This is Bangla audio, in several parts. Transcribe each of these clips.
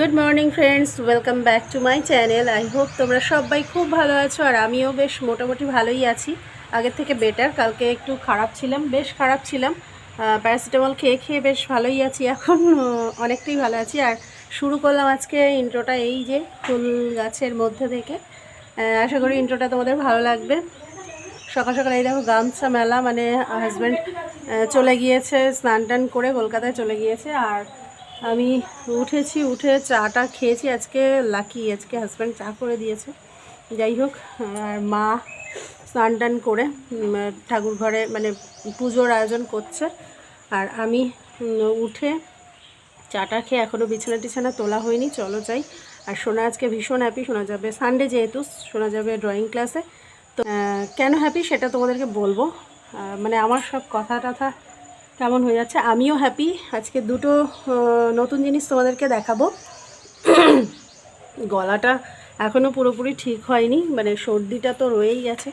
Good morning friends welcome back to my channel I hope তোমরা সবাই খুব ভালো আছো আর আমিও বেশ মোটামুটি ভালোই আছি। আগের থেকে বেটার কালকে একটু খারাপ ছিলাম, বেশ খারাপ ছিলাম। প্যারাসিটামল খেয়ে খেয়ে বেশ ভালোই আছি, এখন অনেকটাই ভালো আছি। আর শুরু করলাম আজকে ইন্ট্রোটা এই যে ফুল গাছের মধ্যে থেকে। আশা করি ইন্ট্রোটা তোমাদের ভালো লাগবে। সকাল সকাল এই দেখো গামছা মেলা মানে হাজব্যান্ড চলে গিয়েছে স্নান টান করে কলকাতায় চলে গিয়েছে। আর আমি উঠেছি, উঠে চাটা খেয়েছি। আজকে লাকি আজকে হাজব্যান্ড চা করে দিয়েছে। যাই হোক, আর মা স্নান টান করে ঠাকুর ঘরে মানে পুজোর আয়োজন করছে। আর আমি উঠে চাটা খেয়ে এখনও বিছানা টিছানা তোলা হয়নি, চলো যাই। আর সোনা আজকে ভীষণ হ্যাপি শোনা যাবে সানডে যেহেতু শোনা যাবে ড্রয়িং ক্লাসে তো কেন হ্যাপি সেটা তোমাদেরকে বলব। মানে আমার সব কথা টথা কেমন হয়ে যাচ্ছে? আমিও হ্যাপি আজকে দুটো নতুন জিনিস তোমাদেরকে দেখাবো। গলাটা এখনও পুরোপুরি ঠিক হয়নি মানে সর্দিটা তো রয়েই গেছে।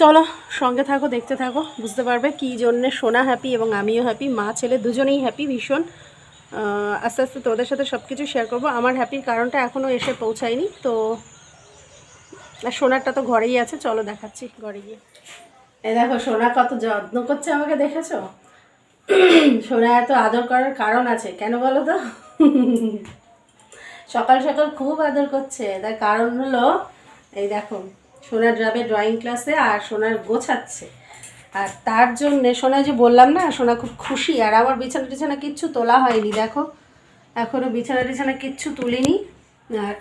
চলো, সঙ্গে থাকো, দেখতে থাকো, বুঝতে পারবে কী জন্যে সোনা হ্যাপি এবং আমিও হ্যাপি মা, ছেলে দুজনেই হ্যাপি ভীষণ। আস্তে আস্তে তোদের সাথে সব কিছু শেয়ার করব। আমার হ্যাপির কারণটা এখনও এসে পৌঁছায়নি, তো আর সোনারটা তো ঘরেই আছে। চলো দেখাচ্ছি, ঘরে গিয়ে। এই দেখো, সোনা কত যত্ন করছে আমাকে দেখেছ? সোনা এত আদর করার কারণ আছে, কেন বলো তো? সকাল সকাল খুব আদর করছে, তার কারণ হলো, এই দেখো সোনার যাবে ড্রয়িং ক্লাসে আর সোনার গোছাচ্ছে। আর তার জন্যে, সোনা যে বললাম না, সোনা খুব খুশি, আর আমার বিছানা টিছানা কিচ্ছু তোলা হয়নি, দেখো। এখনও বিছানা টিছানা কিচ্ছু তুলিনি, আর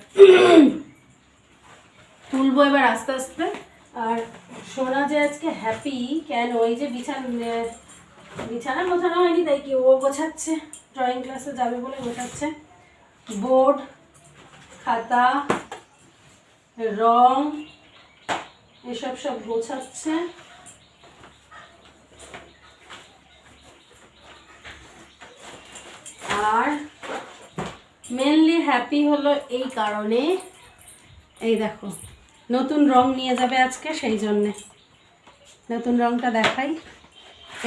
তুলবো এবার আস্তে আস্তে। আর সোনা যে আজকে হ্যাপি কেন? ওই যে বিছানা বিছানা গোছানো হয়নি, তাই কি ও গোছাচ্ছে? ড্রয়িং ক্লাসে যাবে বলে গোছাচ্ছে। বোর্ড খাতা, রং, এসব সব গোছাচ্ছে। আর মেনলি হ্যাপি হলো এই কারণে। এই দেখো, নতুন রং নিয়ে যাবে আজকে, সেই জন্যে। নতুন রংটা দেখাই।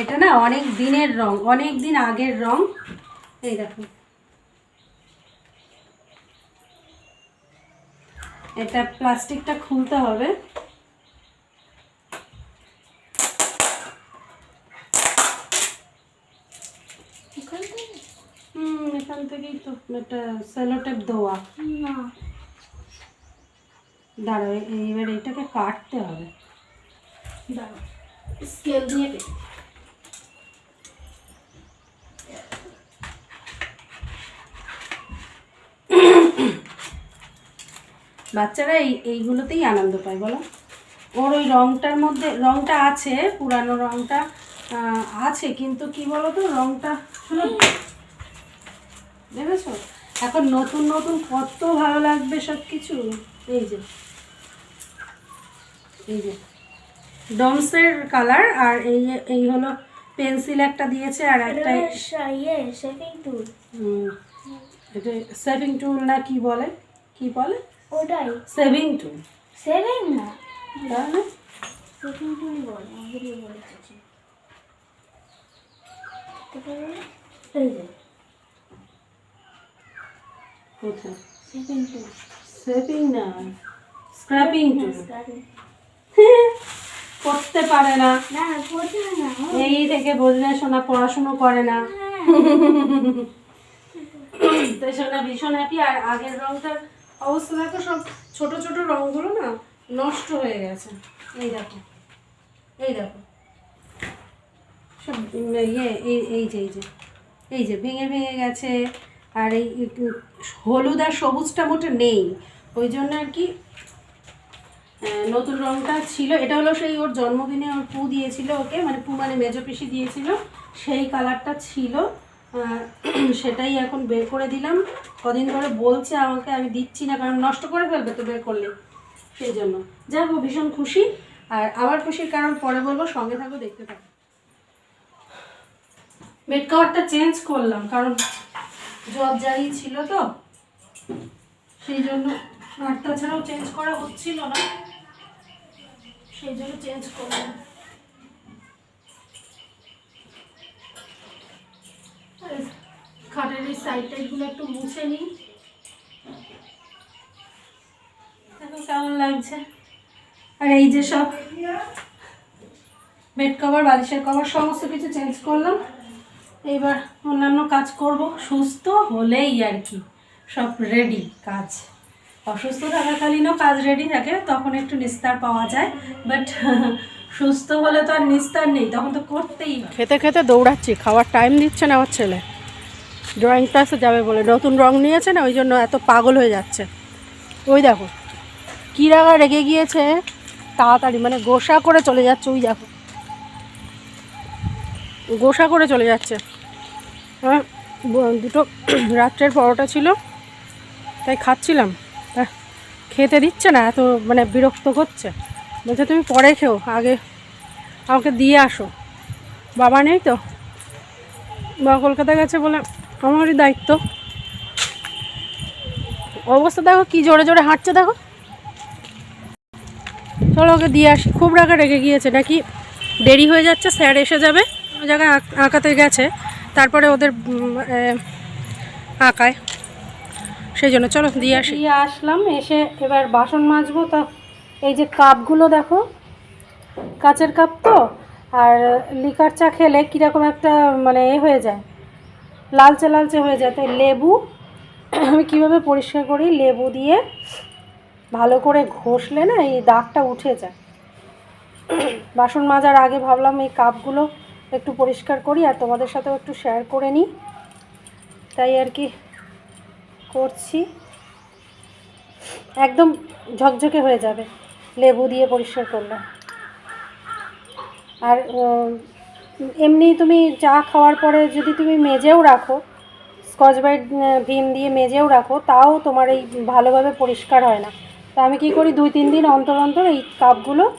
এটা না অনেক দিনের রং অনেক দিন আগের রং। এই দেখো। এটা প্লাস্টিকটা খুলতে হবে। হুম এখান থেকেই তো এটা সেলোটেপ দেওয়া। দাঁড়াও এবার এটাকে কাটতে হবে। দাঁড়াও স্কেল দিয়ে কেটে বাচ্চারা এই এইগুলোতেই আনন্দ পায় বলো। ওর ওই রংটার মধ্যে রংটা আছে পুরানো রংটা আহ, আছে কিন্তু কি বলো তো রংটা শুনো। দেখেছ এখন নতুন নতুন কত ভালো লাগবে সব কিছু এই যে। এই যে। ডমসের কালার আর এই এই হলো পেন্সিল একটা দিয়েছে আর একটা ইয়ে শেপিং টুল এটা সেভিং টুল না কি বলে? কি বলে? ওটাই। সেভিং টুল সেভিং না? তাহলে? শেপিং টুল বলে আমাদেরই বলেছে এই যে। কোথায়? শেপিং টুল সেভিং না। Scraping tool Scrubbing. করতে পারে না। এই থেকে বোঝা শোনা পড়াশুনো করে না। তো শোনা ভীষণ হ্যাপি আর আগের রংটার অবস্থা দেখো সব ছোট ছোট রংগুলো না নষ্ট হয়ে গেছে। এই দেখো। এই দেখো। সব ইয়ে এই এই যে এই যে এই যে ভেঙে ভেঙে গেছে। আর এই হলুদ আর সবুজটা মোটে নেই। ওই জন্য আর কি নতুন রংটা ছিল। এটা হলো সেই ওর জন্মদিনে ওর পু দিয়েছিল ওকে মানে পু মানে মেজো পিসি দিয়েছিল। সেই কালারটা ছিল। সেটাই এখন বের করে দিলাম। কদিন ধরে বলছে আমাকে, আমি দিচ্ছি না, কারণ নষ্ট করে ফেলবে তো বের করলে। সেই জন্য। যাক ও ভীষণ খুশি। আর আবার খুশির কারণ পরে বলব, সঙ্গে থাকো, দেখতে থাকো। বেড কভারটা চেঞ্জ করলাম, কারণ জ্বর জারি ছিল তো। সেই জন্য আর তাছাড়াও চেঞ্জ করা হচ্ছিল না। সেই জন্য চেঞ্জ করলাম। খাটের এই সাইড টাইডগুলো একটু মুছে নিই। দেখো কেমন লাগছে। আর এই যে সব বেড কভার বালিশের কভার সমস্ত কিছু চেঞ্জ করলাম। এইবার অন্যান্য কাজ করব। সুস্থ হলেই আর কি। সব রেডি কাজ। অসুস্থ থাকাকালীনও কাজ রেডি থাকে, তখন একটু নিস্তার পাওয়া যায়। বাট সুস্থ হলে তো আর নিস্তার নেই, তখন তো করতেই খেতে খেতে দৌড়াচ্ছি, খাওয়ার টাইম দিচ্ছে না আমার ছেলে। ড্রয়িং ক্লাসে যাবে বলে, নতুন রং নিয়েছে না, ওই জন্য এত পাগল হয়ে যাচ্ছে। ওই দেখো কী রাগা গিয়েছে, তাড়াতাড়ি মানে গোসা করে চলে যাচ্ছে, ওই দেখো। গোসা করে চলে যাচ্ছে। হ্যাঁ দুটো রাত্রের পরোটা ছিল, তাই খাচ্ছিলাম। খেতে দিচ্ছে না, এত মানে বিরক্ত করছে। বলছে, তুমি পরে খেও, আগে আমাকে দিয়ে আসো। বাবা নেই তো? বাবা কলকাতা গেছে বলে আমারই দায়িত্ব। অবস্থা দেখো, কি জোরে জোরে হাঁটছে দেখো। চলো ওকে দিয়ে আসি। খুব রাগা রেগে গিয়েছে, নাকি দেরি হয়ে যাচ্ছে, স্যার এসে যাবে। কোনো জায়গায় আঁক- আঁকাতে গেছে, তারপরে ওদের আঁকায়। সেই জন্য, চলো দিয়ে আসি। আসলাম, এসে এবার বাসন মাজবো, তা এই যে কাপগুলো দেখো, কাচের কাপ তো, আর লিকার চা খেলে কীরকম একটা মানে এ হয়ে যায়, লালচে লালচে হয়ে যায়। তাই লেবু, আমি কীভাবে পরিষ্কার করি? লেবু দিয়ে ভালো করে ঘষলে না এই দাগটা উঠে যায়। বাসন মাজার আগে ভাবলাম এই কাপগুলো একটু পরিষ্কার করি, আর তোমাদের সাথেও একটু শেয়ার করে নিই। তাই আর কি করছি। একদম ঝকঝকে হয়ে যাবে। লেবু দিয়ে পরিষ্কার করলে। আর এমনি তুমি চা খাওয়ার পরে যদি তুমি মেজেও রাখো, স্কচ ব্রাইট ভিম দিয়ে মেজেও রাখো, তাও তোমার এই ভালোভাবে পরিষ্কার হয় না। তা আমি কি করি, দুই তিন দিন অন্তর অন্তর এই কাপগুলো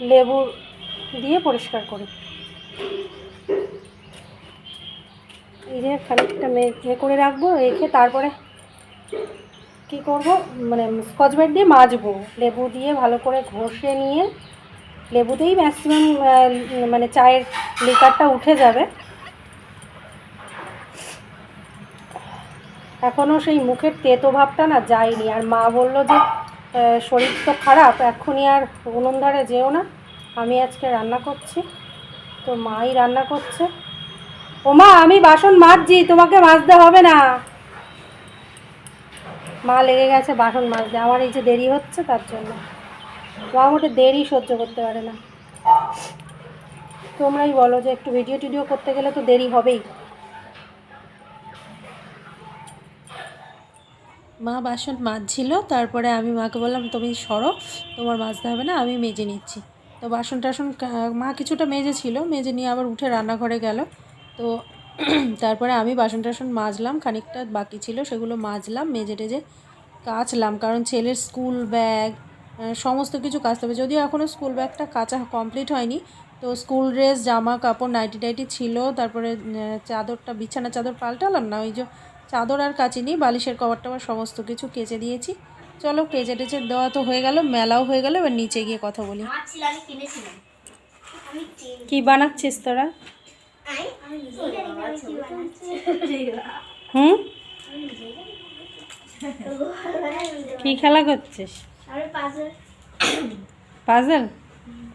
লেবু দিয়ে পরিষ্কার করি। এই যে খানিকটা মে- এ করে রাখব, রেখে তারপরে কি করব? মানে স্কচ ব্রাইট দিয়ে মাজবো। লেবু দিয়ে ভালো করে ঘষে নিয়ে লেবুতেই ম্যাক্সিমাম মানে চায়ের লিকারটা উঠে যাবে। এখনও সেই মুখের তেতো ভাবটা না যায়নি। আর মা বলল যে শরীর তো খারাপ, এক্ষুনি আর উনুন ধারে যেও না। আমি আজকে রান্না করছি। তো মাই রান্না করছে। ও মা আমি বাসন মাজছি, তোমাকে মাজতে হবে না। মা লেগে গেছে, বাসন মাজতে। আমার এই যে দেরি হচ্ছে, তার জন্য। মা মোটে দেরি সহ্য করতে পারে না। তোমরাই বলো যে, একটু ভিডিও টিডিও করতে গেলে তো দেরি হবেই। মা বাসন মাজছিল, তারপরে আমি মাকে বললাম, তুমি সরো, তোমার মাজতে হবে না, আমি মেজে নিচ্ছি। তো বাসন টাসন মা কিছুটা মেজে ছিল মেজে নিয়ে আবার উঠে রান্নাঘরে গেল। তো তারপরে আমি বাসন টাসন মাজলাম খানিকটা বাকি ছিল সেগুলো মাজলাম মেজে টেজে কাচলাম কারণ ছেলের স্কুল ব্যাগ সমস্ত কিছু কাচতে হবে। যদিও এখনও স্কুল ব্যাগটা কাচা কমপ্লিট হয়নি তো স্কুল ড্রেস জামা কাপড় নাইটি টাইটি ছিল তারপরে চাদরটা বিছানা চাদর পাল্টালাম না ওই যে চাদর আর কাচিনি বালিশের কভার টভার সমস্ত কিছু কেচে দিয়েছি। চলো কেচে টেচে দেওয়া তো হয়ে গেল মেলাও হয়ে গেল এবার নিচে গিয়ে কথা বলি। কি বানাচ্ছিস তোরা? হুম? কি খেলা করছিস? পাজল পাজল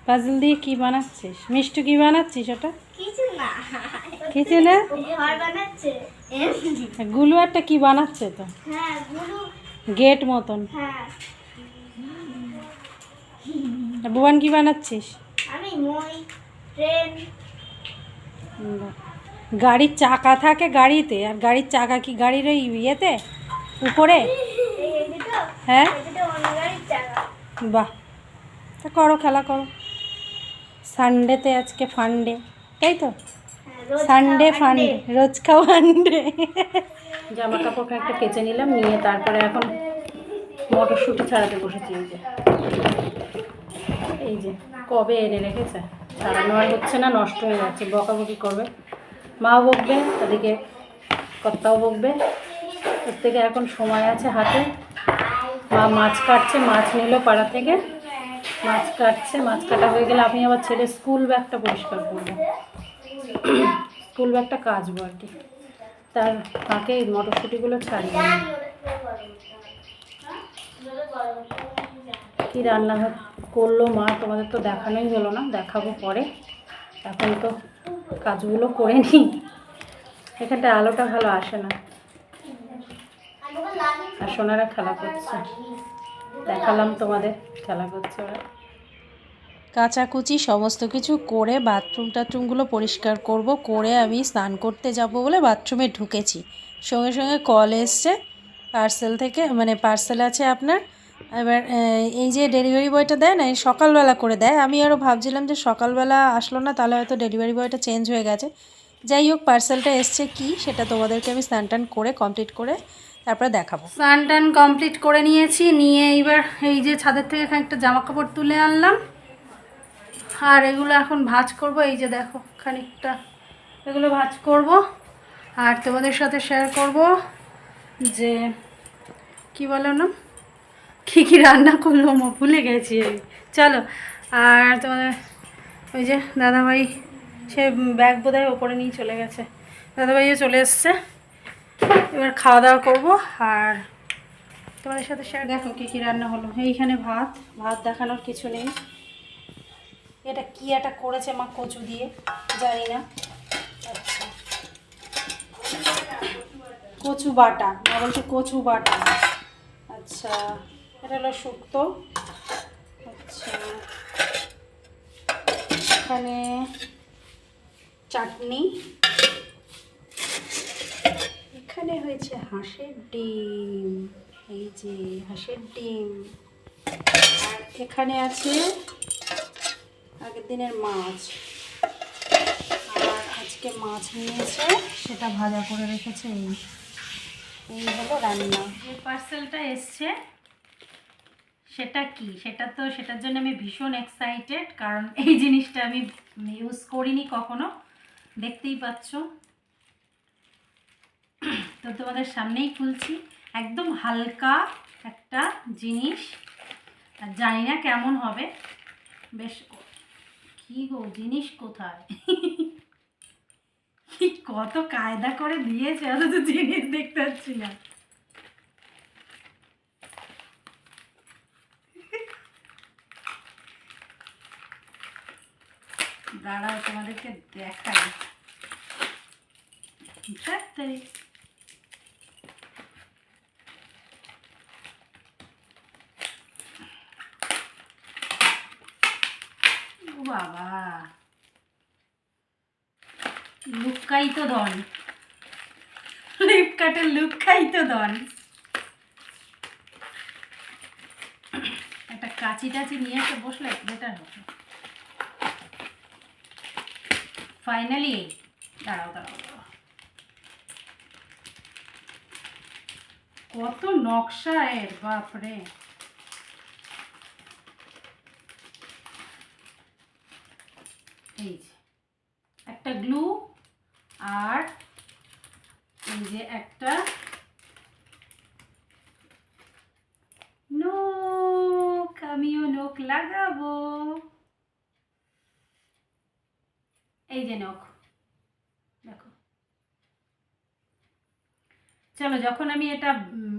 পাজল দিয়ে কি বানাচ্ছিস? মিষ্টি কি বানাচ্ছিস ওটা? কিছু না। কিছু না? বানাচ্ছে। গুলু একটা কি বানাচ্ছে তো? হ্যাঁ গেট মতন। হ্যাঁ। আর কি বানাচ্ছিস? আমি মই ট্রেন। গাড়ির চাকা থাকে গাড়িতে আর গাড়ির চাকা কি গাড়ির ওই ইয়েতে? উপরে? হ্যাঁ? বাহ। তা করো খেলা করো। সানডেতে আজকে ফান্ডে তাই তো? হ্যাঁ, সানডে খাওয়া ফান্ডে। রোজ খাওয়ান্ডে জামা কাপড় একটা কেচে নিলাম নিয়ে তারপরে এখন মটরশুঁটি ছাড়াতে বসেছি এই যে। এই যে কবে এনে রেখেছে? ছাড়ানো আর হচ্ছে না, নষ্ট হয়ে যাচ্ছে, বকাবকি করবে। মাও বকবে, তাদেরকে কর্তাও বকবে। থেকে এখন সময় আছে হাতে মা মাছ কাটছে, মাছ নিল পাড়া থেকে। মাছ কাটছে, মাছ কাটা হয়ে গেলে আমি আবার ছেলে স্কুল ব্যাগটা পরিষ্কার করব। স্কুল ব্যাগটা কাচবো আর কি। তার তাকে এই মটরশুঁটিগুলো ছাড়িয়ে। কী রান্না হ- করল মা, তোমাদের তো দেখানোই হলো না, দেখাবো পরে। এখন তো কাজগুলো করে নিই। এখানটা আলোটা ভালো আসে না। আর সোনারা খেলা করছে। দেখালাম তোমাদের খেলা করছে ওরা। কাচাকুচি সমস্ত কিছু করে বাথরুম টাথরুমগুলো পরিষ্কার করব, করে আমি স্নান করতে যাব বলে বাথরুমে ঢুকেছি। সঙ্গে সঙ্গে কল এসছে, পার্সেল থেকে মানে পার্সেল আছে আপনার এবার এই যে ডেলিভারি বয়টা দেয় না, এই সকালবেলা করে দেয়। আমি আরও ভাবছিলাম যে সকালবেলা আসলো না, তাহলে হয়তো ডেলিভারি বয়টা চেঞ্জ হয়ে গেছে। যাই হোক পার্সেলটা এসছে কি, সেটা তোমাদেরকে আমি স্নান টান করে কমপ্লিট করে তারপরে দেখাবো। স্নান টান কমপ্লিট করে নিয়েছি, নিয়ে এইবার এই যে ছাদের থেকে খানিকটা জামা কাপড় তুলে আনলাম। আর এগুলো এখন ভাজ করব, এই যে দেখো খানিকটা এগুলো ভাজ করব। আর তোমাদের সাথে শেয়ার করব যে, কি বলো না কী কী রান্না করল মো? ভুলে গেছি। চলো, আর তোমাদের ওই যে দাদাভাই, সে ব্যাগ বোধহয় ওপরে নিয়ে চলে গেছে। দাদাভাইও চলে এসছে। এবার খাওয়া দাওয়া করব, আর তোমাদের সাথে শেয়ার দেখো কী কী রান্না হলো। এইখানে ভাত ভাত দেখানোর কিছু নেই। এটা কি একটা করেছে মা কচু দিয়ে? জানি না। আচ্ছা। কচু বাটা, মা বলছে কচু বাটা। আচ্ছা। এটা হলো শুক্তো। আচ্ছা। এখানে চাটনি। এখানে হয়েছে হাঁসের ডিম। এই যে হাঁসের ডিম। আর এখানে আছে আগের দিনের মাছ। আর আজকে মাছ নিয়েছে, সেটা ভাজা করে রেখেছে এই। এই হলো রান্না। যে পার্সেলটা এসছে। সেটা কি? সেটা তো, সেটার জন্য আমি ভীষণ এক্সাইটেড কারণ এই জিনিসটা আমি ইউজ করিনি কখনো। দেখতেই পাচ্ছ। তো তোমাদের সামনেই খুলছি। একদম হালকা একটা জিনিস। আর জানি না কেমন হবে। বেশ কি গো, জিনিস কোথায়? কত কায়দা করে দিয়েছে, অথচ জিনিস দেখতে পাচ্ছি না। দাঁড়াও, তোমাদেরকে দেখাই। দেখাই ও বাবা। লুকাইতো ধন ফ্লিপকার্টের লুকাইতো ধন একটা কাঁচি টাচি নিয়ে এসে বসলে বেটার হতো। ফাইনালি দাঁড়াও দাঁড়াও। কত নকশা এর, বাপরে। এই যে, একটা গ্লু আর এই যে একটা নোক আমিও নোক লাগাবো। এই যে নখ। দেখো। চলো, যখন আমি এটা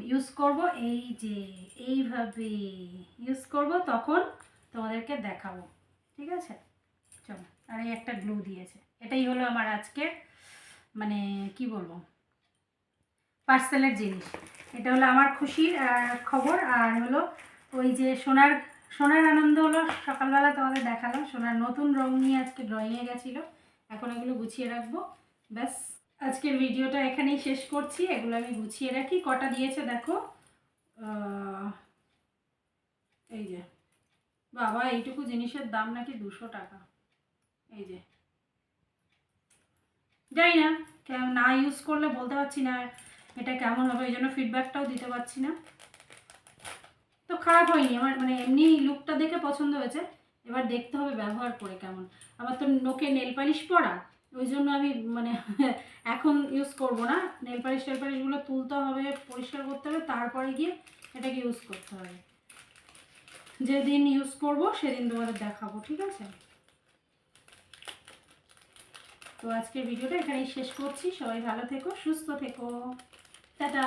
ইউজ করব, এই যে, এইভাবে ইউজ করব, তখন তোমাদেরকে দেখাবো। ঠিক আছে? চলো, আর এই একটা গ্লু দিয়েছে। এটাই হলো আমার আজকের মানে কি বলব? পার্সেলের জিনিস। এটা হলো আমার খুশির খবর। আর হলো ওই যে সোনার সোনার আনন্দ হলো। সকালবেলা তোমাদের দেখালাম। সোনার নতুন রং নিয়ে আজকে ড্রয়িংয়ে গেছিল। এখন এগুলো গুছিয়ে রাখব। ব্যাস, আজকের ভিডিওটা এখানেই শেষ করছি। এগুলো আমি গুছিয়ে রাখি। কটা দিয়েছে দেখো? এই যে। বাবা, এইটুকু জিনিসের দাম নাকি দুশো টাকা। এই যে। জানি না না ইউজ করলে বলতে পারছি না এটা কেমন হবে, এই জন্য ফিডব্যাকটাও দিতে পারছি না। তো খারাপ হয়নি। আমার মানে এমনি লুকটা দেখে পছন্দ হয়েছে। এবার দেখতে হবে ব্যবহার করে কেমন। আমার তো নোকে নেল পালিশ পরা, ওই জন্য আমি মানে এখন ইউজ করব না। নেল পালিশ টেল পালিশগুলো তুলতে হবে, পরিষ্কার করতে হবে, তারপরে গিয়ে এটাকে ইউজ করতে হবে। যেদিন ইউজ করব সেদিন তোমাদের দেখাবো, ঠিক আছে? তো আজকের ভিডিওটা এখানেই শেষ করছি। সবাই ভালো থেকো, সুস্থ থেকো। টাটা!